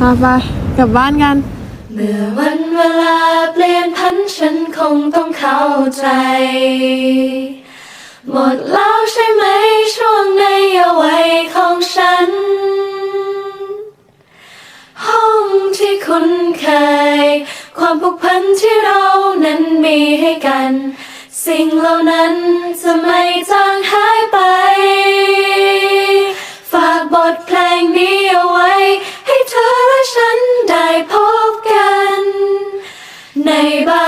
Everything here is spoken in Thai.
พาไปกลับบ้านกัน เมื่อวันเวลาเปลี่ยนพันฉันคงต้องเข้าใจ หมดแล้วใช่ไหมช่วงในเยาวัยของฉัน ห้องที่คุ้นเคย ความผูกพันที่เรานั้นมีให้กัน สิ่งเหล่านั้นจะไม่จางหาย ให้เธอและฉันได้พบกัน ในบา